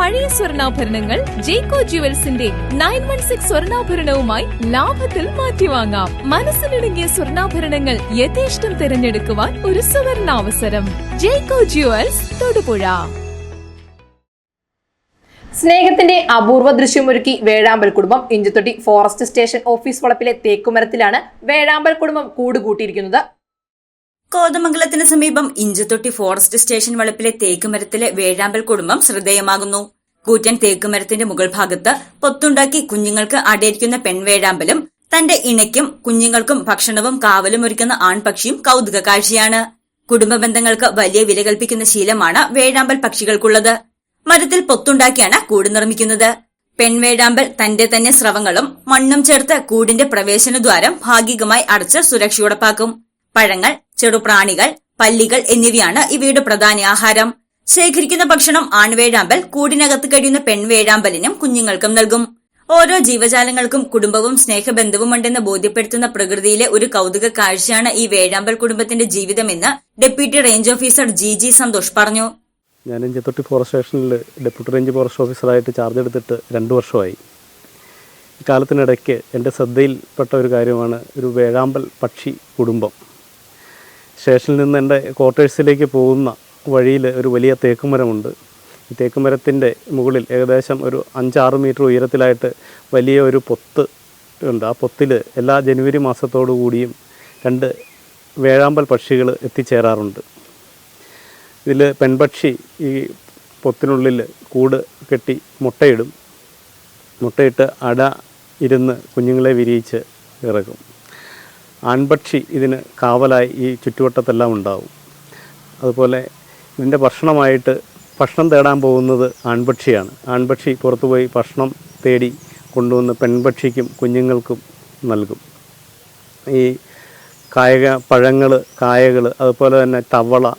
പഴയ സ്വർണാഭരണങ്ങൾ ജേക്കോ ജുവൽസിന്റെ നയൻ വൺ സിക്സ് സ്വർണാഭരണവുമായി ലാഭത്തിൽ മാറ്റിവാങ്ങാം. മനസ്സിലിടുങ്ങിയ സ്വർണാഭരണങ്ങൾ യഥേഷ്ടം തിരഞ്ഞെടുക്കുവാൻ ഒരു സുവർണാവസരം. ജേക്കോ ജുവൽസ് തൊടുപുഴ. സ്നേഹത്തിന്റെ അപൂർവ ദൃശ്യമൊരുക്കി വേഴാമ്പൽ കുടുംബം ഇഞ്ചത്തൊട്ടി ഫോറസ്റ്റ് സ്റ്റേഷൻ ഓഫീസ് വളപ്പിലെ തേക്കുമരത്തിലാണ് വേഴാമ്പൽ കുടുംബം കൂടുകൂട്ടിയിരിക്കുന്നത്. കോതമംഗലത്തിന് സമീപം ഇഞ്ചത്തൊട്ടി ഫോറസ്റ്റ് സ്റ്റേഷൻ വളപ്പിലെ തേക്കുമരത്തിലെ വേഴാമ്പൽ കുടുംബം ശ്രദ്ധേയമാകുന്നു. കൂറ്റൻ തേക്കുമരത്തിന്റെ മുകൾ ഭാഗത്ത് പൊത്തുണ്ടാക്കി കുഞ്ഞുങ്ങൾക്ക് അടയിരിക്കുന്ന പെൺവേഴാമ്പലും തന്റെ ഇണയ്ക്കും കുഞ്ഞുങ്ങൾക്കും ഭക്ഷണവും കാവലും ഒരുക്കുന്ന ആൺപക്ഷിയും കൗതുക കാഴ്ചയാണ്. കുടുംബ ബന്ധങ്ങൾക്ക് വലിയ വില കൽപ്പിക്കുന്ന ശീലമാണ് വേഴാമ്പൽ പക്ഷികൾക്കുള്ളത്. മരത്തിൽ പൊത്തുണ്ടാക്കിയാണ് കൂട് നിർമ്മിക്കുന്നത്. പെൺവേഴാമ്പൽ തന്റെ തന്നെ സ്രവങ്ങളും മണ്ണും ചേർത്ത് കൂടിന്റെ പ്രവേശനദ്വാരം ഭാഗികമായി അടച്ച് സുരക്ഷ ഉറപ്പാക്കും പഴങ്ങൾ ചെറുപ്രാണികൾ പല്ലികൾ എന്നിവയാണ് ഇവയുടെ പ്രധാന ആഹാരം. ശേഖരിക്കുന്ന ഭക്ഷണം ആൺവേഴാമ്പൽ കൂടിനകത്ത് കഴിയുന്ന പെൺവേഴാമ്പലിനും കുഞ്ഞുങ്ങൾക്കും നൽകും. ഓരോ ജീവജാലങ്ങൾക്കും കുടുംബവും സ്നേഹബന്ധവും സ്നേഹബന്ധവുമുണ്ടെന്ന് ബോധ്യപ്പെടുത്തുന്ന പ്രകൃതിയിലെ ഒരു കൗതുക കാഴ്ചയാണ് ഈ വേഴാമ്പൽ കുടുംബത്തിന്റെ ജീവിതമെന്ന് deputy range officer G G Santhosh പറഞ്ഞു. ഞാൻ ഇഞ്ചത്തൊട്ടി ഫോറസ്റ്റ് സ്റ്റേഷനിൽ ഡെപ്യൂട്ടി റേഞ്ച് ഫോറസ്റ്റ് ഓഫീസറായിട്ട് ചാർജ് എടുത്തിട്ട് രണ്ട് വർഷമായി. ഈ കാലത്തിനിടയ്ക്ക് എന്റെ ശ്രദ്ധയിൽപ്പെട്ട ഒരു കാര്യമാണ് ഒരു വേഴാമ്പൽ പക്ഷി കുടുംബം. സ്റ്റേഷനിൽ നിന്ന് എന്റെ ക്വാർട്ടേഴ്സിലേക്ക് പോകുന്ന വഴിയിൽ ഒരു വലിയ തേക്കുമരമുണ്ട്. ഈ തേക്കുമരത്തിന്റെ മുകളിൽ ഏകദേശം ഒരു അഞ്ചാറ് മീറ്റർ ഉയരത്തിലായിട്ട് വലിയ ഒരു പൊത്ത് ഉണ്ട്. ആ പൊത്തിൽ എല്ലാ ജനുവരി മാസത്തോടു കൂടിയും രണ്ട് വേഴാമ്പൽ പക്ഷികൾ എത്തിച്ചേരാറുണ്ട്. ഇതിൽ പെൺപക്ഷി ഈ പൊത്തിനുള്ളിൽ കൂട് കെട്ടി മുട്ടയിടും. മുട്ടയിട്ട് അട ഇരുന്ന് കുഞ്ഞുങ്ങളെ വിരിയിച്ച് ഇറക്കും. ആൺപക്ഷി ഇതിന് കാവലായി ഈ ചുറ്റുവട്ടത്തെല്ലാം ഉണ്ടാവും. അതുപോലെ ഇതിന്റെ ഭക്ഷണമായിട്ട് ഭക്ഷണം തേടാൻ പോകുന്നത് ആൺപക്ഷിയാണ്. ആൺപക്ഷി പുറത്തുപോയി ഭക്ഷണം തേടി കൊണ്ടുവന്ന് പെൺപക്ഷിക്കും കുഞ്ഞുങ്ങൾക്കും നൽകും. ഈ കായക പഴങ്ങൾ കായകൾ അതുപോലെ തന്നെ തവള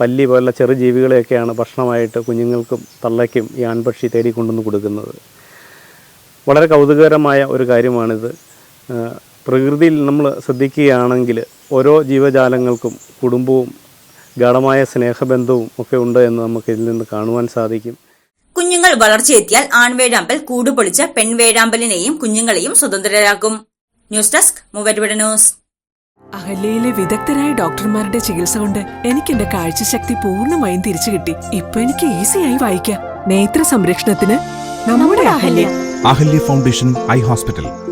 പല്ലി പോലുള്ള ചെറു ജീവികളെയൊക്കെയാണ് ഭക്ഷണമായിട്ട് കുഞ്ഞുങ്ങൾക്കും തള്ളയ്ക്കും ഈ ആൺപക്ഷി തേടി കൊണ്ടുവന്ന് കൊടുക്കുന്നത്. വളരെ കൗതുകകരമായ ഒരു കാര്യമാണിത്. പ്രകൃതിയിൽ നമ്മൾ ശ്രദ്ധിക്കുകയാണെങ്കിൽ ഓരോ ജീവജാലങ്ങൾക്കും കുടുംബവും ഗാഠമായ സ്നേഹബന്ധവും ഒക്കെ ഉണ്ട് എന്ന് നമുക്ക് ഇതിൽ നിന്ന് കാണുവാൻ സാധിക്കും. കുഞ്ഞുങ്ങൾ വളർച്ചയെത്തിയാൽ ആൺവേഴാമ്പൽ കൂടുപൊളിച്ച പെൺവേഴാമ്പലിനെയും കുഞ്ഞുങ്ങളെയും സ്വതന്ത്രരാക്കും. ന്യൂസ് ഡെസ്ക് മൂവരുവിട ന്യൂസ്. അഹല്യയിലെ വിദഗ്ധരായ ഡോക്ടർമാരുടെ ചികിത്സ കൊണ്ട് എനിക്ക് എന്റെ കാഴ്ചശക്തി പൂർണമായും തിരിച്ചു കിട്ടി. ഇപ്പൊ എനിക്ക് ഈസിയായി വായിക്കാം. നേത്ര സംരക്ഷണത്തിന് നമ്മുടെ Ahalya. Ahalya foundation eye hospital.